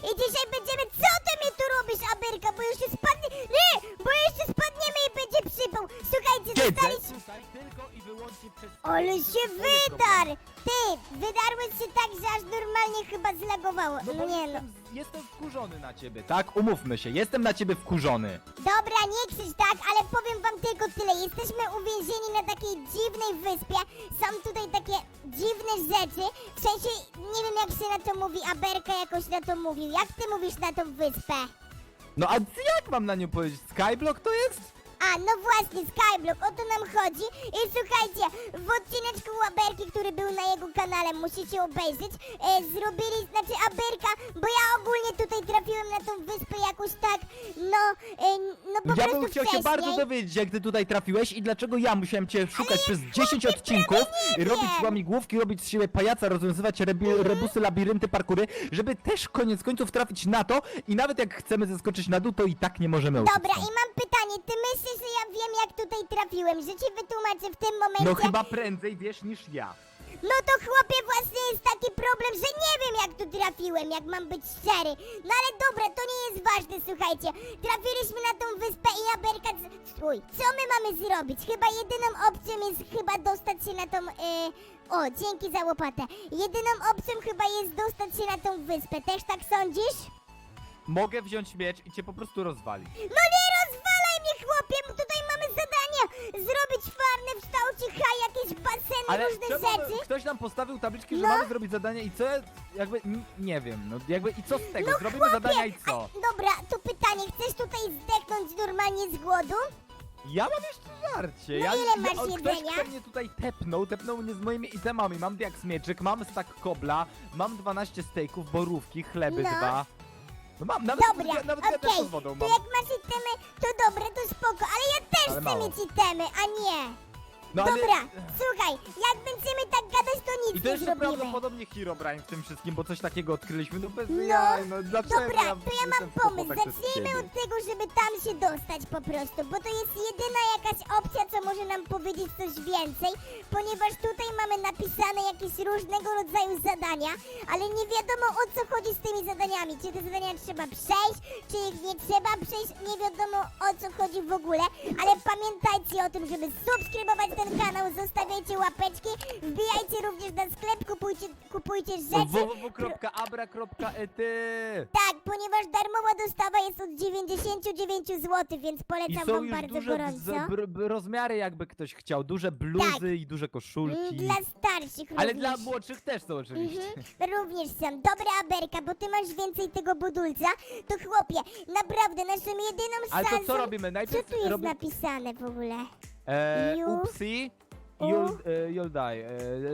i wkurzony na ciebie, tak? Umówmy się, jestem na ciebie wkurzony. Dobra, nie krzycz tak, ale powiem wam tylko tyle. Jesteśmy uwięzieni na takiej dziwnej wyspie. Są tutaj takie dziwne rzeczy. W sensie, nie wiem jak się na to mówi, Aberka jakoś na to mówił. Jak ty mówisz na tą wyspę? No a jak mam na nią powiedzieć? Skyblock to jest? A, no właśnie, Skyblock, o to nam chodzi. I słuchajcie, w odcineczku Aberki, który był na jego kanale, musicie obejrzeć, e, zrobili, znaczy Aberka, bo ja ogólnie tutaj trafiłem na tą wyspę jakoś tak, no, e, no po ja prostu bym chciał wcześniej. się bardzo dowiedzieć, jak ty tutaj trafiłeś i dlaczego ja musiałem cię szukać przez 10 odcinków, nie i robić wiem. łamigłówki, robić z siebie pajaca, rozwiązywać rebi- rebusy, labirynty, parkury, żeby też koniec końców trafić na to i nawet jak chcemy zeskoczyć na dół, to i tak nie możemy Dobra, uciec i stąd. mam pytanie, ty myślisz, że ja wiem jak tutaj trafiłem, że ci wytłumaczę w tym momencie? No chyba prędzej wiesz niż ja. No to chłopie właśnie jest taki problem, że nie wiem jak tu trafiłem, jak mam być szczery. No ale dobra, to nie jest ważne, słuchajcie. Trafiliśmy na tą wyspę i Aberka... z- Uj, co my mamy zrobić? Chyba jedyną opcją jest chyba dostać się na tą... y, O, dzięki za łopatę. Jedyną opcją chyba jest dostać się na tą wyspę, też tak sądzisz? Mogę wziąć miecz i cię po prostu rozwalić. No nie rozwalaj mnie chłopie, bo tutaj mamy zadania. Zrobić farmę w kształcie H, jakieś baseny, Ale różne czemu rzeczy. ktoś nam postawił tabliczki, że No. mamy zrobić zadanie i co? Jakby, n- nie wiem, no jakby i co z tego? No Zrobimy chłopie, zadania i co? A, dobra, to pytanie, chcesz tutaj zdechnąć normalnie z głodu? Ja mam jeszcze żarcie. No ja, ile ja, masz o, Ktoś, jedzenia? kto mnie tutaj tepnął, tepnął mnie z moimi itemami. Mam diaks mieczyk, mam stack kobla, mam 12 steaków, borówki, chleby No. dwa. No mam, nawet, Dobra, ja, nawet okej, wiaderko z wodą to mam. jak masz itemy, to dobra, to spoko, ale ja też Ale chcę mało. mieć itemy, a nie. No, ale- Dobra, słuchaj, jak nic I to nie zrobimy. prawdopodobnie Herobrine w tym wszystkim, bo coś takiego odkryliśmy. No bez No, jaj, no dlaczego Dobra, to ja mam pomysł. przez Zacznijmy ciebie? od tego, żeby tam się dostać po prostu, bo to jest jedyna jakaś opcja, co może nam powiedzieć coś więcej, ponieważ tutaj mamy napisane jakieś różnego rodzaju zadania, ale nie wiadomo o co chodzi z tymi zadaniami. Czy te zadania trzeba przejść, czy ich nie trzeba przejść, nie wiadomo o co chodzi w ogóle, ale pamiętajcie o tym, żeby subskrybować ten kanał, zostawiajcie łapeczki, wbijajcie również na sklep, kupujcie, kupujcie rzeczy. www.abra.ety Tak, ponieważ darmowa dostawa jest od 99 zł, więc I polecam są wam już bardzo duże gorąco. z- br- br- rozmiary, jakby ktoś chciał. Duże bluzy Tak. i duże Mm, koszulki. Dla starszych Ale również. dla młodszych też są oczywiście. Mhm, również są. Dobra, Aberka, bo ty masz więcej tego budulca, to chłopie, naprawdę, naszą jedyną Ale to szansą... co robimy? Co Najpierw tu jest robi... napisane w ogóle? E, upsi, you'll, e, you'll die.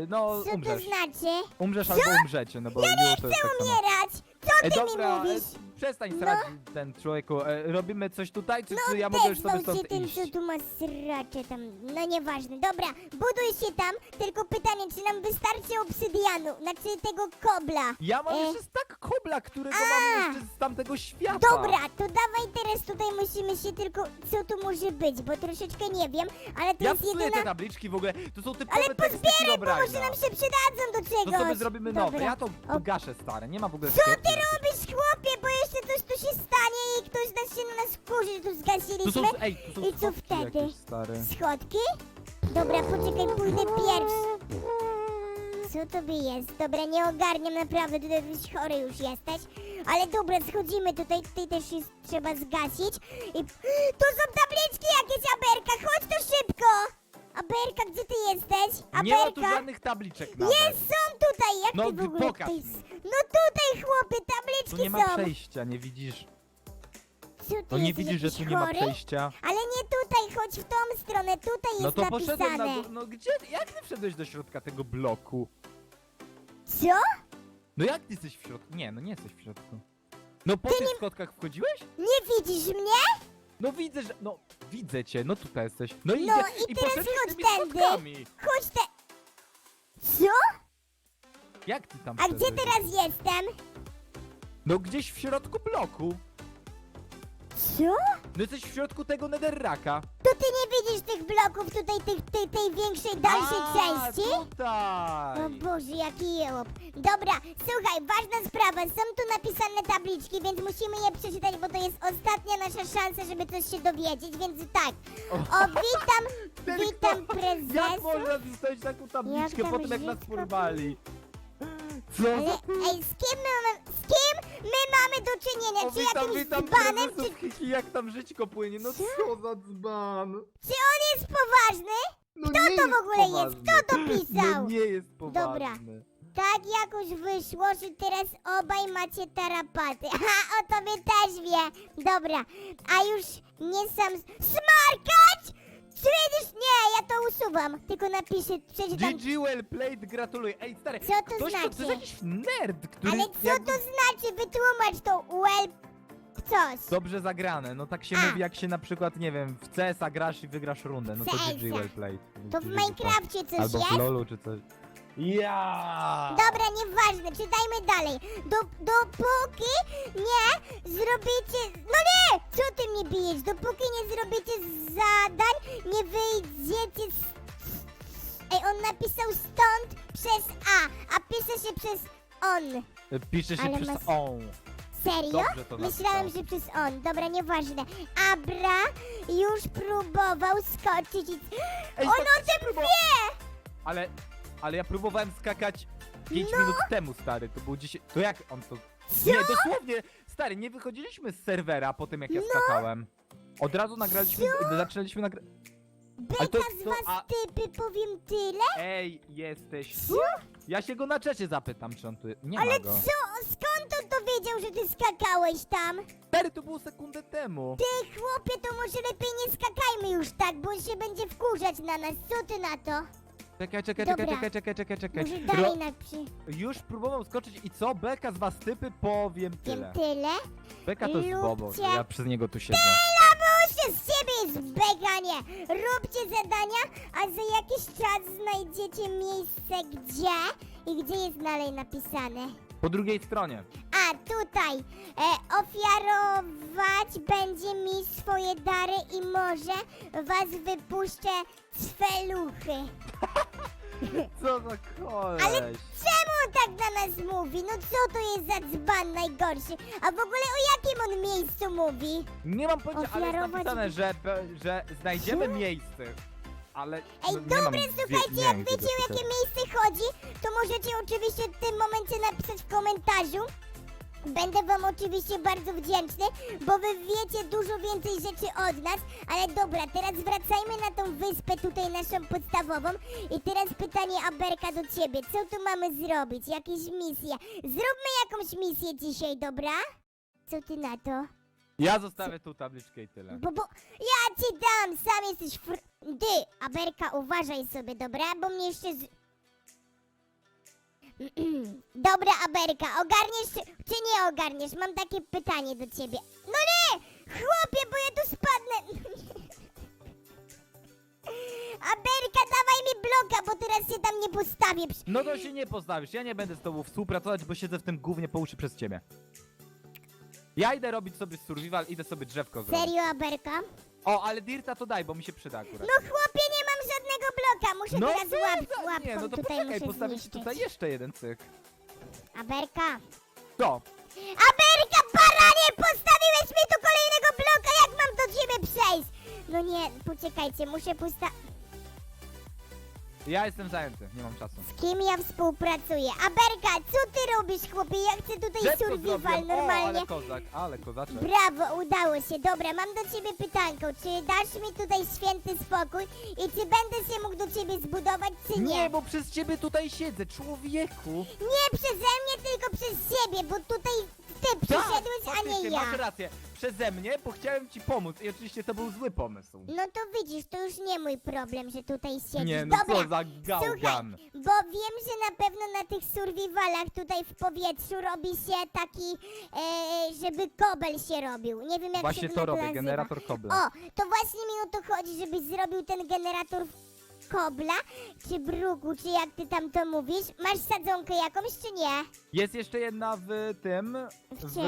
E, no, Co to umrzesz. znaczy? Umrzesz albo umrzecie, no bo Ja nie you to jest chcę tak samo. umierać! Co ty mi mówisz? e, przestań No. srać ten człowieku. E, robimy coś tutaj, czy, czy ja No mogę już sobie odezwał się stąd tym, iść? co tu ma sracze tam. No nieważne. Dobra, buduj się tam, tylko pytanie, czy nam wystarczy obsydianu, znaczy tego kobla. Ja mam E, jeszcze stak kobla, którego A. mam jeszcze z tamtego świata. Dobra, to dawaj teraz tutaj musimy się tylko, co tu może być, bo troszeczkę nie wiem, ale to Ja jest psuję te jedyna... tabliczki w ogóle, to są typowe Ale teksty pozbieraj, bo może nam się przydadzą do To czegoś. sobie zrobimy nowe, ja to O, gaszę stare, nie ma w ogóle Co ty robisz, chłopie, bo jeszcze coś tu się stanie i ktoś nas się na nas wkurzy, tu Tu są, zgasiliśmy. ej, tu są I co schodki wtedy? jakieś. Schodki? Dobra, poczekaj, pójdę pierwszy. Co to by jest? Dobra, nie ogarniam naprawdę, tutaj jesteś chory już jesteś. Ale dobra, schodzimy tutaj, tutaj też jest trzeba zgasić. I... Tu są tabliczki jakieś, Aberka, chodź tu szybko! Aberka, gdzie ty jesteś? Nie ma tu Aberka? żadnych tabliczek nawet. Jest, są tutaj! Jak No, ty w ogóle pokaż tutaj... mi. No tutaj, chłopie, Tu tabliczki nie ma są! przejścia, nie widzisz? Co ty No nie jesteś widzisz, że jakiś tu nie ma chory? przejścia? Ale nie tutaj, chodź w tą stronę, tutaj jest No to poszedłem napisane. na No gdzie, jak ty wszedłeś do środka tego bloku? Co? No jak ty jesteś w środku? Nie, no nie jesteś w środku. No po tych schodkach wchodziłeś? Nie widzisz mnie? No widzę, że... No widzę cię, no tutaj jesteś. No, No idzie, i teraz poszedłeś chodź tymi tędy. schodkami. Chodź te... Co? Jak ty tam A gdzie teraz jestem? No gdzieś w środku bloku. Co? No jesteś w środku tego netherraka. To ty nie widzisz tych bloków tutaj, tych, tej, tej większej, dalszej A, części? tutaj! O Boże, jaki jełop. Dobra, słuchaj, ważna sprawa. Są tu napisane tabliczki, więc musimy je przeczytać, bo to jest ostatnia nasza szansa, żeby coś się dowiedzieć, więc tak. O, witam, Ten witam Jak można zostawić taką tabliczkę tam po tym, jak nas porwali? Co Ale, za... ej, z kim my mamy, z kim my mamy do czynienia? O, Czy witam, jakimś witam dzbanem, czy, prezesów Kiki, jak tam żyćko płynie, no co za dzban? czy on jest poważny? No Kto nie to w jest ogóle jest? poważny. Kto to pisał? No nie jest poważny. Dobra. Tak jakoś wyszło, że teraz obaj macie tarapaty. Aha, o tobie też wie. Dobra, a już nie sam... Smarkać! Słyszysz? Nie, ja to usuwam. Tylko napiszę, przeczytam. GG well played, gratuluję. Ej, stary, Co to ktoś, to, to znaczy? jest jakiś nerd, który Ale co jakby... to znaczy? Wytłumacz to, well... Coś. Dobrze zagrane, no tak się A. mówi jak się na przykład, nie wiem, w CS grasz i wygrasz rundę, no to CS-a. GG well played. To w Minecrafcie coś Albo jest? w LoLu czy coś. Ja. Dobra, nieważne, czytajmy dalej. Do, dopóki nie zrobicie... No nie! Co ty mnie bijesz? Dopóki nie zrobicie zadań, nie wyjdziecie z... Ej, on napisał stąd przez A, a pisze się przez on. Pisze się Ale przez mas- on. Serio? Dobrze to Myślałem, napisał. że przez on. Dobra, nieważne. Abra już próbował skoczyć i... Ej, on to o tym próbował- wie! Ale, ale ja próbowałem skakać 5 No. minut temu, stary, to było 10... To jak on to... Nie, dosłownie, stary, nie wychodziliśmy z serwera po tym, jak ja No. skakałem. Od razu nagraliśmy, zaczynaliśmy nagrać... Ale to Beka z to- was a- typy, powiem tyle. Ej, jesteś... Ja się go na czacie zapytam, czy on tu... Nie Ale ma go. co? Skąd on to wiedział, że ty skakałeś tam? Stary, to było sekundę temu. Ty chłopie, to może lepiej nie skakajmy już tak, bo on się będzie wkurzać na nas. Co ty na to? Czekaj, czekaj, Dobra. czekaj, czekaj, czekaj, czekaj, Może czekaj. dalej. Już próbował skoczyć i co? Beka z was typy, powiem Wiem tyle. tyle. Beka to jest Lubcie. bobo, ja przez niego tu siedzę. Labusie, z ciebie jest beganie! Róbcie zadania, a za jakiś czas znajdziecie miejsce gdzie i gdzie jest dalej napisane. Po drugiej stronie. A tutaj e, ofiarować będzie mi swoje dary i może was wypuszczę z feluchy. Co za koleś. Ale czemu on tak na nas mówi? No co to jest za dzban najgorszy? A w ogóle o jakim on miejscu mówi? Nie mam pojęcia, ale jest Ofiarować- napisane, że, be- że znajdziemy Co? miejsce. Ale Ej, no, nie mam dobra, wie- słuchajcie, nie jak gdzie wiecie o jakie miejsce chodzi, to możecie oczywiście w tym momencie napisać w komentarzu. Będę wam oczywiście bardzo wdzięczny, bo wy wiecie dużo więcej rzeczy od nas, ale dobra, teraz wracajmy na tą wyspę tutaj naszą podstawową i teraz pytanie Aberka do ciebie, co tu mamy zrobić, jakieś misje? Zróbmy jakąś misję dzisiaj, dobra? Co ty na to? Ja zostawię tu tabliczkę i tyle. Bo, bo ja ci dam, sam jesteś fr... Ty, Aberka, uważaj sobie, dobra? Bo mnie jeszcze z... Dobra, Aberka, ogarniesz czy, nie ogarniesz? Mam takie pytanie do ciebie. No nie! Chłopie, bo ja tu spadnę! Aberka, dawaj mi bloka, bo teraz się tam nie postawię. No to się nie postawisz, ja nie będę z tobą współpracować, bo siedzę w tym gównie po uszy przez ciebie. Ja idę robić sobie survival, idę sobie drzewko zrobić. Serio, Aberka? O, ale Dirta to daj, bo mi się przyda akurat. No chłopie, bloka, muszę teraz łap, za- łapką Nie, no to tutaj poczekaj, muszę postawię ci zniszczyć. tutaj jeszcze jeden cyk. Aberka, To, Ameryka, baranie, postawiłeś mi tu kolejnego bloka, jak mam do ciebie przejść? No nie, poczekajcie, muszę posta... ja jestem zajęty, nie mam czasu. Z kim ja współpracuję? Aberka, co ty robisz, chłopie? Ja chcę tutaj Drzewko survival zrobiłem. O, normalnie. ale kozak, ale kozaczek. Brawo, udało się. Dobra, mam do ciebie pytanko. Czy dasz mi tutaj święty spokój i czy będę się mógł do ciebie zbudować, czy nie? Nie, bo przez ciebie tutaj siedzę, człowieku. Nie przeze mnie, tylko przez siebie, bo tutaj ty przyszedłeś, a Tak, faktycznie, nie ja. masz rację. Przeze mnie, bo chciałem ci pomóc i oczywiście to był zły pomysł. No to widzisz, to już nie mój problem, że tutaj siedzisz. Nie, no Dobra, co za gałgan. Bo wiem, że na pewno na tych survivalach tutaj w powietrzu robi się taki, e, żeby kobel się robił. Nie wiem jak Właśnie się to na robię, nazywa. generator kobla. O, to właśnie mi o to chodzi, żebyś zrobił ten generator kobla, czy bruku, czy jak ty tam to mówisz. Masz sadzonkę jakąś, czy nie? Jest jeszcze jedna w tym, W czym?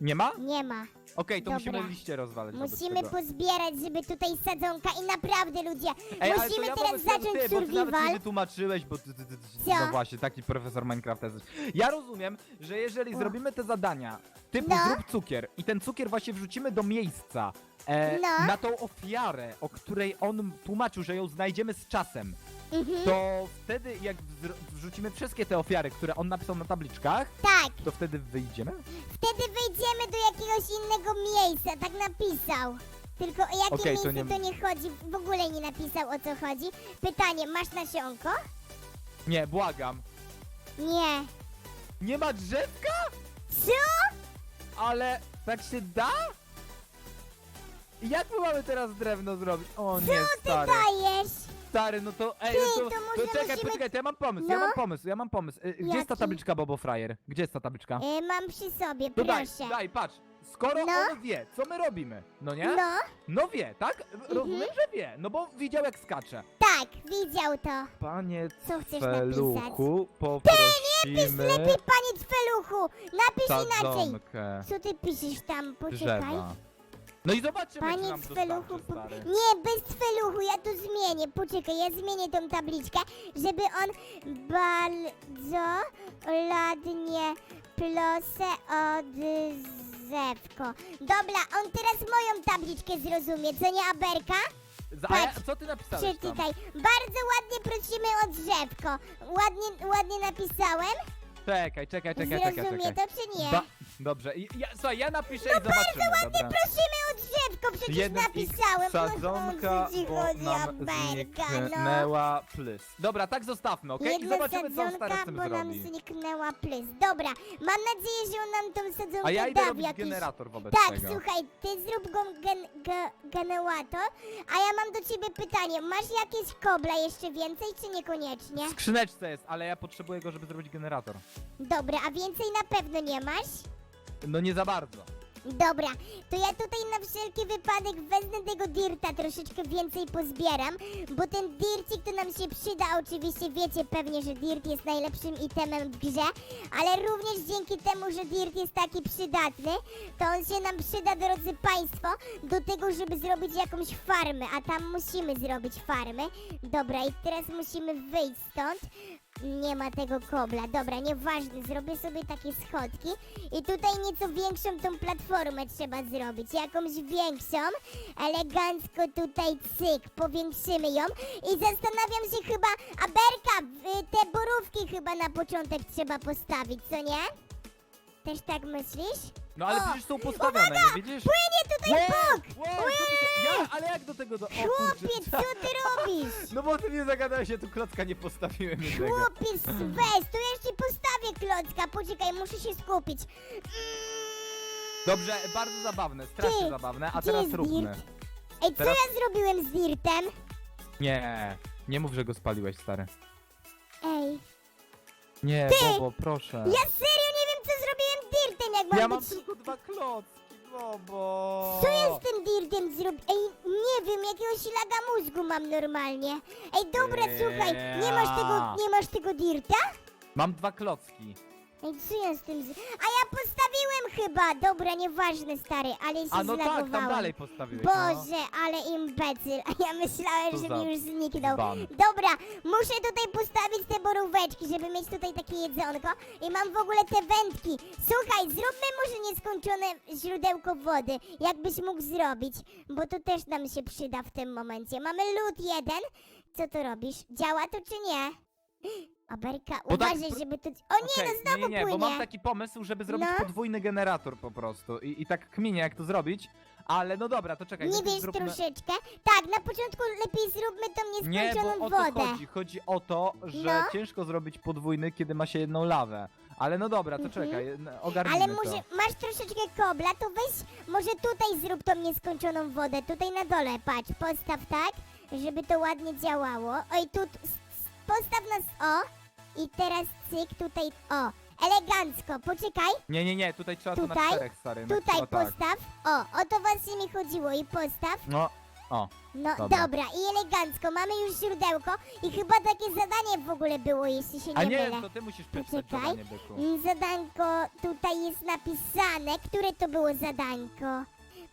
Nie ma? Nie ma. Okej, to Dobra. musimy liście rozwalać. wobec Musimy tego. pozbierać, żeby tutaj sadzonka i naprawdę ludzie, Ej, ale to musimy ja teraz wobec tego- zacząć ty, bo ty nawet nie survival. wytłumaczyłeś, bo ty, ty, ty, ty, Co? no właśnie, taki profesor Minecrafta jesteś. Ja rozumiem, że jeżeli zrobimy te zadania, typu No. zrób cukier i ten cukier właśnie wrzucimy do miejsca, e, No. na tą ofiarę, o której on tłumaczył, że ją znajdziemy z czasem, Mhm. to wtedy jak wzr- wrzucimy wszystkie te ofiary, które on napisał na tabliczkach, Tak, to wtedy wyjdziemy? wtedy wyjdziemy do jakiegoś innego miejsca, tak napisał. Tylko o jakie Okej, to miejsce to nie- nie... chodzi, w ogóle nie napisał o co chodzi. Pytanie, masz nasionko? Nie, błagam. Nie. Nie ma drzewka? Co? Ale tak się da? Jak my mamy teraz drewno zrobić? O nie, Ty stary. dajesz? Stary, no to ej, Ty, no to, to może czekaj, musimy- poczekaj, to ja mam pomysł, ja No? mam pomysł, ja mam pomysł. Y, Gdzie jest ta Jaki? tabliczka Bobo Frajer? Gdzie jest ta tabliczka? E, mam przy sobie, To daj, proszę. daj, patrz. Skoro No? on wie, co my robimy, no nie? No, No wie, tak? Rozumiem, że wie, no bo widział jak skacze. Tak, widział to. Panie Co chcesz Feluchu, Pisz poprosimy lepiej, panie Cweluchu! Napisz inaczej! sadzonkę Co ty piszesz tam? Poczekaj. drzewa. No i zobaczymy, czy Panie nam Cweluchu, dostarczy, po... stary. nie, bez Cweluchu, ja to zmienię. Poczekaj, ja zmienię tą tabliczkę, żeby on bardzo ładnie plosę odzewko. Dobra, on teraz moją tabliczkę zrozumie, co nie, Aberka? Za- A ja, patrz, co ty napisałeś tam? Przeczytaj. Bardzo ładnie prosimy o drzewko. Ładnie, ładnie napisałem? Czekaj, czekaj, czekaj, czekaj, Zrozumie czekaj. to czy nie? Ba dobrze, I, ja, słuchaj, ja napiszę No i zobaczymy, dobra? Prosimy o drzewko, przecież Jeden napisałem. X sadzonka, o nam Aberka, no. zniknęła plus. Dobra, tak zostawmy, okej? I Jedna zobaczymy, co on stary sadzonka, z tym bo nam zrobi. zniknęła plus. Dobra, mam nadzieję, że on nam tą sadzonkę A ja idę robić jakiś... generator wobec Tak, tego. słuchaj, ty zrób go gen, ge, generator, a ja mam do ciebie pytanie. Masz jakieś kobla jeszcze więcej, czy niekoniecznie? W skrzyneczce jest, ale ja potrzebuję go, żeby zrobić generator. Dobra, a więcej na pewno nie masz? No nie za bardzo. Dobra, to ja tutaj na wszelki wypadek wezmę tego dirta, troszeczkę więcej pozbieram, bo ten dircik to nam się przyda, oczywiście wiecie pewnie, że dirt jest najlepszym itemem w grze, ale również dzięki temu, że dirt jest taki przydatny, to on się nam przyda, drodzy Państwo, do tego, żeby zrobić jakąś farmę, a tam musimy zrobić farmę. Dobra, i teraz musimy wyjść stąd. Nie ma tego kobla. Dobra, nieważne, zrobię sobie takie schodki i tutaj nieco większą tą platformę trzeba zrobić. Jakąś większą, elegancko tutaj cyk, powiększymy ją i zastanawiam się chyba, Aberka, w- te borówki chyba na początek trzeba postawić, co nie? Też tak myślisz? No ale O, przecież są postawione, nie widzisz? Płynie tutaj bok! Wow, co ty się... Ja, ale jak do tego do... O Chłopiec, kurczę, co ty robisz? No bo ty mnie zagadałeś, ja tu klocka nie postawiłem jednego. Chłopiec, weź, to ja ci postawię klocka, poczekaj, muszę się skupić. Dobrze, bardzo zabawne, strasznie Ty, zabawne, a gdzie teraz jest róbmy. dirt? Ej, co Teraz- ja zrobiłem z dirtem? Nie, nie mów, że go spaliłeś, stary. Ej, Nie! Bobo, proszę. ja serio Ja mam tylko dwa klocki, Bobo. Co ja z tym dirtem zrobię? Ej, nie wiem, jakiegoś laga mózgu mam normalnie. Ej, dobra, Eee. słuchaj, nie masz tego, nie masz tego dirta? Mam dwa klocki. Ej, co ja z tym z... A ja postawiłem chyba! Dobra, nieważne, stary, ale się A no tak, zlagowałem. tam dalej postawiłeś. Boże, ale imbecyl. A ja myślałem, Co że za mi już zniknął. dzban. Dobra, muszę tutaj postawić te boróweczki, żeby mieć tutaj takie jedzonko. I mam w ogóle te wędki. Słuchaj, zróbmy może nieskończone źródełko wody. Jakbyś mógł zrobić, bo to też nam się przyda w tym momencie. Mamy lód jeden. Co to robisz? Działa to czy nie? Aberka, Bo tak uważaj, żeby to... O nie, Okej, no znowu nie, nie, płynie. bo mam taki pomysł, żeby zrobić No. podwójny generator po prostu. I, I tak kminię, jak to zrobić. Ale no dobra, to czekaj. Nie najpierw wiesz zróbmy... troszeczkę? Tak, na początku lepiej zróbmy tą Nie, nieskończoną bo o to wodę. chodzi. Chodzi o to, że No. ciężko zrobić podwójny, kiedy ma się jedną lawę. Ale no dobra, to Mhm. czekaj, n- ogarnijmy Ale może to. masz troszeczkę kobla, to weź może tutaj zrób tą nieskończoną wodę. Tutaj na dole, patrz, postaw tak, żeby to ładnie działało. Oj, tu s- s- postaw nas o i teraz cyk tutaj o. Elegancko, poczekaj, Nie, nie, nie, tutaj trzeba to Tutaj? na czterech, stary. na- tutaj tak. postaw. O, o to właśnie mi chodziło i postaw. No, O, No Dobra. dobra. i elegancko, mamy już źródełko i chyba takie zadanie w ogóle było, jeśli się nie a nie, mylę. to ty musisz przeczytać Poczekaj. zadanie, byku. Mm, Zadanko tutaj jest napisane. Które to było zadanko?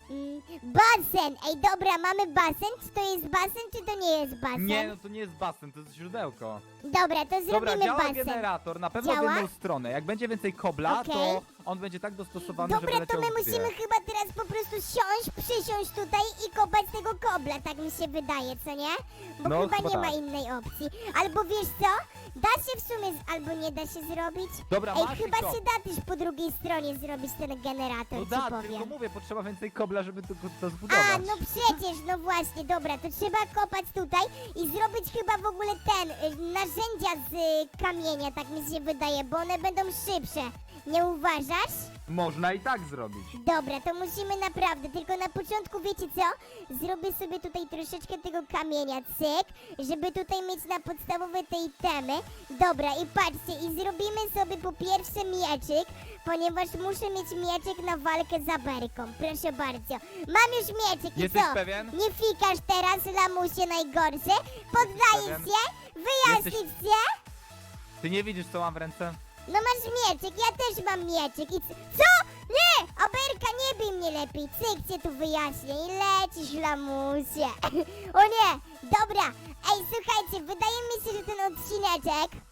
Mm, basen! Ej, dobra, mamy basen. Czy to jest basen, czy to nie jest basen? Nie, no to nie jest basen, to jest źródełko. Dobra, to Dobra, zrobimy działa basen. generator, na pewno Działa? w jedną stronę. Jak będzie więcej kobla, Okej. to on będzie tak dostosowany, Dobra, żeby to leciał my w dwie. musimy chyba teraz po prostu siąść, przysiąść tutaj i kopać tego kobla, tak mi się wydaje, co nie? Bo No, chyba chyba nie ma tak. innej opcji. Albo wiesz co? Da się w sumie, z... albo nie da się zrobić. Dobra, Ej, masz i chyba się da też po drugiej stronie zrobić ten generator, No ci da, powiem. tylko mówię, potrzeba więcej kobla, żeby to, to A, zbudować. no przecież, no właśnie, dobra, to trzeba kopać tutaj i zrobić chyba w ogóle ten, y, narzędzia z kamienia, tak mi się wydaje, bo one będą szybsze. Nie uważasz? Można i tak zrobić. Dobra, to musimy naprawdę, tylko na początku wiecie co? Zrobię sobie tutaj troszeczkę tego kamienia, cyk, żeby tutaj mieć na podstawowe te itemy. Dobra, i patrzcie, i zrobimy sobie po pierwsze mieczyk, ponieważ muszę mieć mieczyk na walkę z aberką. Proszę bardzo. Mam już mieczyk i Jesteś co? pewien? Nie fikasz teraz, lamusie najgorszy? Poddajesz pewien? się? Wyjaśnić Jesteś- się? Ty nie widzisz, co mam w ręce? No masz mieczyk, ja też mam mieczyk i Co? Nie! Aberka, nie bij mnie lepiej, cyk cię tu wyjaśnię i lecisz, lamusie. O nie! Dobra, ej, słuchajcie, wydaje mi się, że ten odcineczek...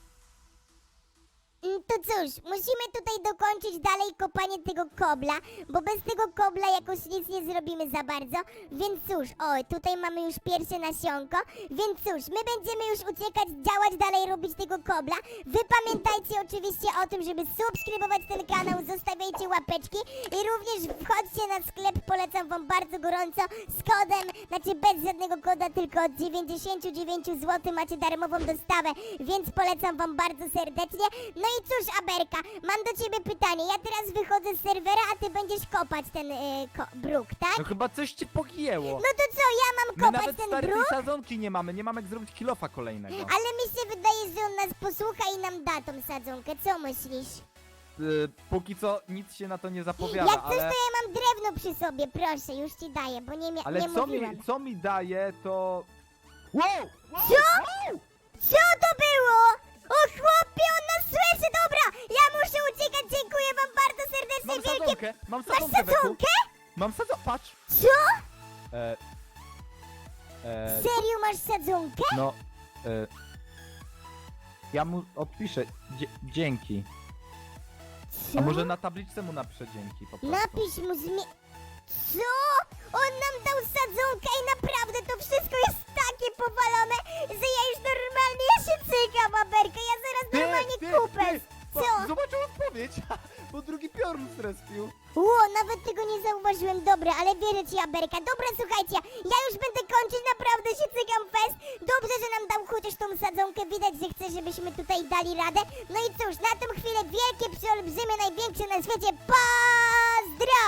Mm, To cóż, musimy tutaj dokończyć dalej kopanie tego kobla, bo bez tego kobla jakoś nic nie zrobimy za bardzo. Więc cóż, oj, tutaj mamy już pierwsze nasionko, więc cóż, my będziemy już uciekać, działać dalej, robić tego kobla. Wy pamiętajcie oczywiście o tym, żeby subskrybować ten kanał, zostawiajcie łapeczki i również wchodźcie na sklep, polecam wam bardzo gorąco, z kodem, znaczy bez żadnego koda, tylko od 99 zł macie darmową dostawę, więc polecam wam bardzo serdecznie. No i cóż, Aberka, mam do ciebie pytanie. Ja teraz wychodzę z serwera, a ty będziesz kopać ten yy, ko- bruk, tak? No chyba coś ci pogięło. No to co, ja mam My kopać nawet ten stary bruk? tej sadzonki nie mamy, nie mamy jak zrobić kilofa kolejnego. Ale mi się wydaje, że on nas posłucha i nam da tą sadzonkę. Co myślisz? Y, póki co nic się na to nie zapowiada, Jak coś, ale... to ja mam drewno przy sobie, proszę, już ci daję, bo nie, mia- Ale nie co mówiłam. mi, co mi daje, to... Wow! Co? Co to uciekać, dziękuję wam bardzo serdecznie, Mam wielkie... sadzonkę, mam Masz sadzonkę, Beku. sadzonkę? Mam sadzonkę, patrz! Co? E, e, Serio masz sadzonkę? no... E, ja mu odpiszę, dzie, dzięki. Co? A może na tabliczce mu napiszę dzięki po prostu. Napisz mu zmie... Co? On nam dał sadzonkę i naprawdę to wszystko jest takie powalone, że ja już normalnie, ja się cykam, Aberka, ja zaraz normalnie kupę. ty, Co? Zobaczył odpowiedź, bo drugi piorun zrespił. Ło, nawet tego nie zauważyłem, dobra, ale wierzę ci, Aberka. Dobra, słuchajcie, ja już będę kończyć, naprawdę się cykam fest. Dobrze, że nam dał chociaż tą sadzonkę, widać, że chce, żebyśmy tutaj dali radę. No i cóż, na tą chwilę wielkie, przeolbrzymie, największe na świecie, pozdro!